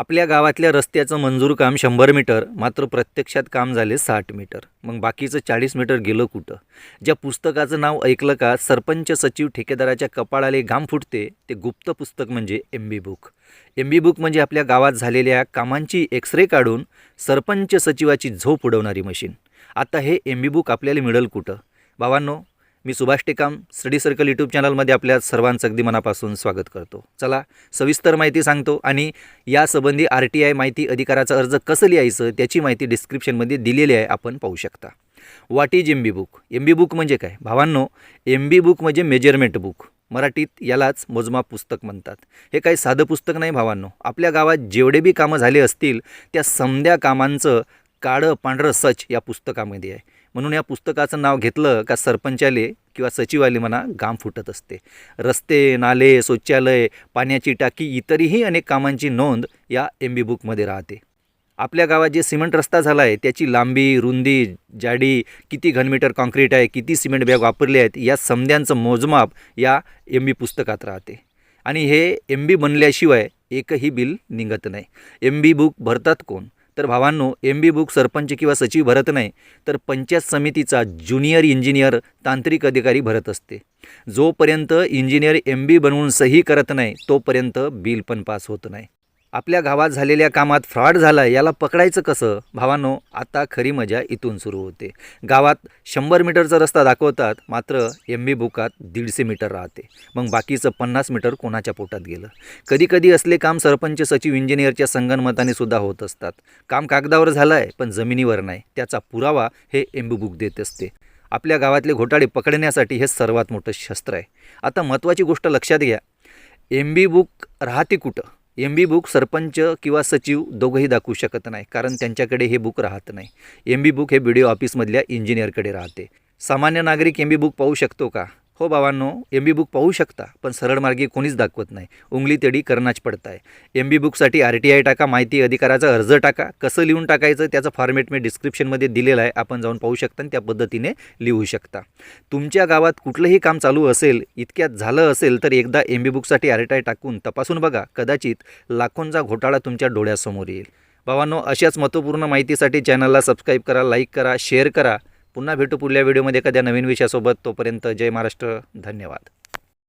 आपल्या गावातल्या रस्त्याचं मंजूर काम शंभर मीटर मात्र प्रत्यक्षात काम झाले साठ मीटर. मग बाकीचं चाळीस मीटर गेलं कुठं? ज्या पुस्तकाचं नाव ऐकलं का सरपंच सचिव ठेकेदाराच्या कपाळाले घाम फुटते ते गुप्त पुस्तक म्हणजे M B book M B book म्हणजे आपल्या गावात झालेल्या कामांची एक्सरे काढून सरपंच सचिवाची झोप उडवणारी मशीन. आता हे एम बी बुक आपल्याला मिळेल कुठं? बाबांनो मी Subhash Tekam study circle YouTube चॅनलमध्ये आपल्या सर्वांचं अगदी मनापासून स्वागत करतो. चला सविस्तर माहिती सांगतो आणि यासंबंधी आर टी आय माहिती अधिकाराचा अर्ज कसं लिहायचं त्याची माहिती डिस्क्रिप्शनमध्ये दिलेली आहे आपण पाहू शकता. What is M B book M B book म्हणजे काय? भावांनो एम बी बुक म्हणजे मेजरमेंट बुक मराठीत यालाच मोजमाप पुस्तक म्हणतात. हे काही साधं पुस्तक नाही भावांनो. आपल्या गावात जेवढे बी कामं झाले असतील त्या समद्या कामांचं काळं पांढरं सच या पुस्तकामध्ये आहे. म्हणून या पुस्तकाचं नाव घेतलं का सरपंचाले किंवा सचिवाले म्हणा घाम फुटत असते. रस्ते नाले शौचालय पाण्याची टाकी इतरही अनेक कामांची नोंद या एम बी बुकमध्ये राहते. आपल्या गावात जे सिमेंट रस्ता झाला आहे त्याची लांबी रुंदी जाडी किती घनमीटर कॉन्क्रीट आहे किती सिमेंट बॅग वापरले आहेत या समद्यांचं मोजमाप या एम बी पुस्तकात राहते. आणि हे एम बी बनल्याशिवाय एकही बिल निघत नाही. एम बी बुक भरतात कोण? तर भावांनो एम बी बुक सरपंच किंवा सचिव भरत नाही तर पंचायत समितीचा ज्युनियर इंजिनियर तांत्रिक अधिकारी भरत असते. जोपर्यंत इंजिनियर एम बी बनवून सही करत नाही तोपर्यंत बिल पण पास होत नाही. आपल्या गावात झालेल्या कामात फ्रॉड झाला याला पकडायचं कसं? भावानो आता खरी मजा इथून सुरू होते. गावात शंभर मीटरचा रस्ता दाखवतात मात्र एम बी बुकात दीडशे मीटर राहते. मग बाकीचं पन्नास मीटर कोणाच्या पोटात गेलं? कधीकधी असले काम सरपंच सचिव इंजिनियरच्या संगनमताने सुद्धा होत असतात. काम कागदावर झालं आहे पण जमिनीवर नाही. त्याचा पुरावा हे एम बी बुक देत असते. आपल्या गावातले घोटाळे पकडण्यासाठी हे सर्वात मोठं शस्त्र आहे. आता महत्त्वाची गोष्ट लक्षात घ्या. एम बी बुक राहते कुठं? एम बी बुक सरपंच किंवा सचिव दोघंही दाखवू शकत नाही कारण त्यांच्याकडे हे बुक राहत नाही. एम बी बुक हे बी डी ओ ऑफिसमधल्या इंजिनियरकडे राहते. सामान्य नागरिक एम बी बुक पाहू शकतो का? हो बाबांनो एम बी बुक पाहू शकता पण सरळ मार्गी कोणीच दाखवत नाही. उंगली तेडी करणाच पडताय. एम बी बुकसाठी आर टी आय टाका माहिती अधिकाराचा अर्ज टाका. कसं लिहून टाकायचं त्याचं फॉर्मेट मी डिस्क्रिप्शनमध्ये दिलेलं आहे. आपण जाऊन पाहू शकता आणि त्या पद्धतीने लिहू शकता. तुमच्या गावात कुठलंही काम चालू असेल इतक्यात झालं असेल तर एकदा एम बी बुकसाठी आर टी आय टाकून तपासून बघा. कदाचित लाखोंचा घोटाळा तुमच्या डोळ्यासमोर येईल. भावांनो अशाच महत्त्वपूर्ण माहितीसाठी चॅनलला सबस्क्राईब करा लाईक करा शेअर करा. पुन्हा भेटू पुढल्या व्हिडिओमध्ये एखाद्या नवीन विषयासोबत. तोपर्यंत जय महाराष्ट्र. धन्यवाद.